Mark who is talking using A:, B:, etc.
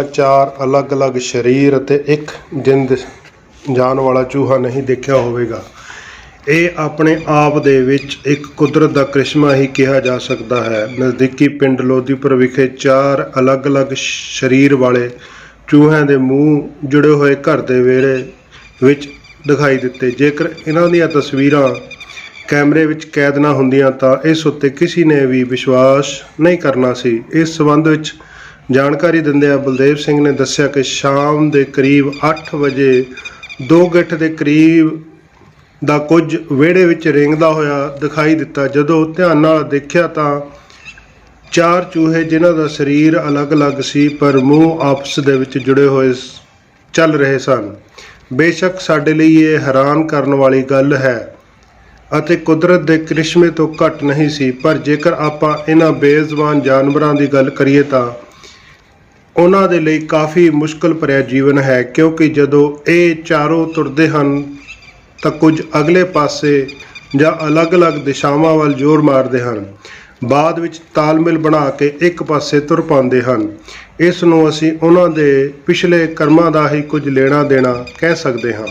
A: ਚਾਰ ਅਲੱਗ-ਅਲੱਗ ਸਰੀਰ ਅਤੇ ਇੱਕ ਜਿੰਦ ਜਾਨ ਵਾਲਾ ਚੂਹਾ ਨਹੀਂ ਦੇਖਿਆ ਹੋਵੇਗਾ। ਇਹ ਆਪਣੇ ਆਪ ਦੇ ਵਿੱਚ ਇੱਕ ਕੁਦਰਤ ਦਾ ਕ੍ਰਿਸ਼ਮਾ ਹੀ ਕਿਹਾ ਜਾ ਸਕਦਾ ਹੈ। ਨਜ਼ਦੀਕੀ ਪਿੰਡ ਲੋਧੀਪੁਰ ਵਿਖੇ ਚਾਰ ਅਲੱਗ-ਅਲੱਗ ਸਰੀਰ ਵਾਲੇ ਚੂਹਿਆਂ ਦੇ ਮੂੰਹ ਜੁੜੇ ਹੋਏ ਘਰ ਦੇ ਵਿਹੜੇ ਵਿੱਚ ਦਿਖਾਈ ਦਿੱਤੇ। ਜੇਕਰ ਇਹਨਾਂ ਦੀਆਂ ਤਸਵੀਰਾਂ ਕੈਮਰੇ ਵਿੱਚ ਕੈਦ ਨਾ ਹੁੰਦੀਆਂ ਤਾਂ ਇਸ ਉੱਤੇ ਕਿਸੇ ਨੇ ਵੀ ਵਿਸ਼ਵਾਸ ਨਹੀਂ ਕਰਨਾ ਸੀ। ਇਸ ਸਬੰਧ ਵਿੱਚ ਜਾਣਕਾਰੀ ਦਿੰਦਿਆਂ ਬਲਦੇਵ ਸਿੰਘ ਨੇ ਦੱਸਿਆ ਕਿ ਸ਼ਾਮ ਦੇ ਕਰੀਬ 8 ਵਜੇ ਦੋ ਗਿੱਠ ਦੇ ਕਰੀਬ ਦਾ ਕੁਝ ਵਿਹੜੇ ਵਿੱਚ ਰਿੰਗਦਾ ਹੋਇਆ ਦਿਖਾਈ ਦਿੱਤਾ। ਜਦੋਂ ਧਿਆਨ ਨਾਲ ਦੇਖਿਆ ਤਾਂ ਚਾਰ ਚੂਹੇ ਜਿਨ੍ਹਾਂ ਦਾ ਸਰੀਰ ਅਲੱਗ-ਅਲੱਗ ਸੀ, ਪਰ ਮੂੰਹ ਆਪਸ ਦੇ ਵਿੱਚ ਜੁੜੇ ਹੋਏ ਚੱਲ ਰਹੇ ਸਨ। ਬੇਸ਼ੱਕ ਸਾਡੇ ਲਈ ਇਹ ਹੈਰਾਨ ਕਰਨ ਵਾਲੀ ਗੱਲ ਹੈ ਅਤੇ ਕੁਦਰਤ ਦੇ ਕ੍ਰਿਸ਼ਮੇ ਤੋਂ ਘੱਟ ਨਹੀਂ ਸੀ, ਪਰ ਜੇਕਰ ਆਪਾਂ ਇਹਨਾਂ ਬੇਜ਼ਬਾਨ ਜਾਨਵਰਾਂ ਦੀ ਗੱਲ ਕਰੀਏ ਤਾਂ ਉਹਨਾਂ ਦੇ ਲਈ ਕਾਫੀ ਮੁਸ਼ਕਲ ਭਰਿਆ ਜੀਵਨ ਹੈ, ਕਿਉਂਕਿ ਜਦੋਂ ਇਹ ਚਾਰੋਂ ਤੁਰਦੇ ਹਨ, ਤਾਂ ਕੁਝ ਅਗਲੇ ਪਾਸੇ ਜਾਂ ਅਲੱਗ-ਅਲੱਗ ਦਿਸ਼ਾਵਾਂ ਵੱਲ ਜ਼ੋਰ ਮਾਰਦੇ ਹਨ। ਬਾਅਦ ਵਿੱਚ ਤਾਲਮੇਲ ਬਣਾ ਕੇ ਇੱਕ ਪਾਸੇ ਤੁਰ ਪਾਉਂਦੇ ਹਨ। ਇਸ ਨੂੰ ਅਸੀਂ ਉਹਨਾਂ ਦੇ ਪਿਛਲੇ ਕਰਮਾਂ ਦਾ ਹੀ ਕੁਝ ਲੈਣਾ ਦੇਣਾ ਕਹਿ ਸਕਦੇ ਹਾਂ।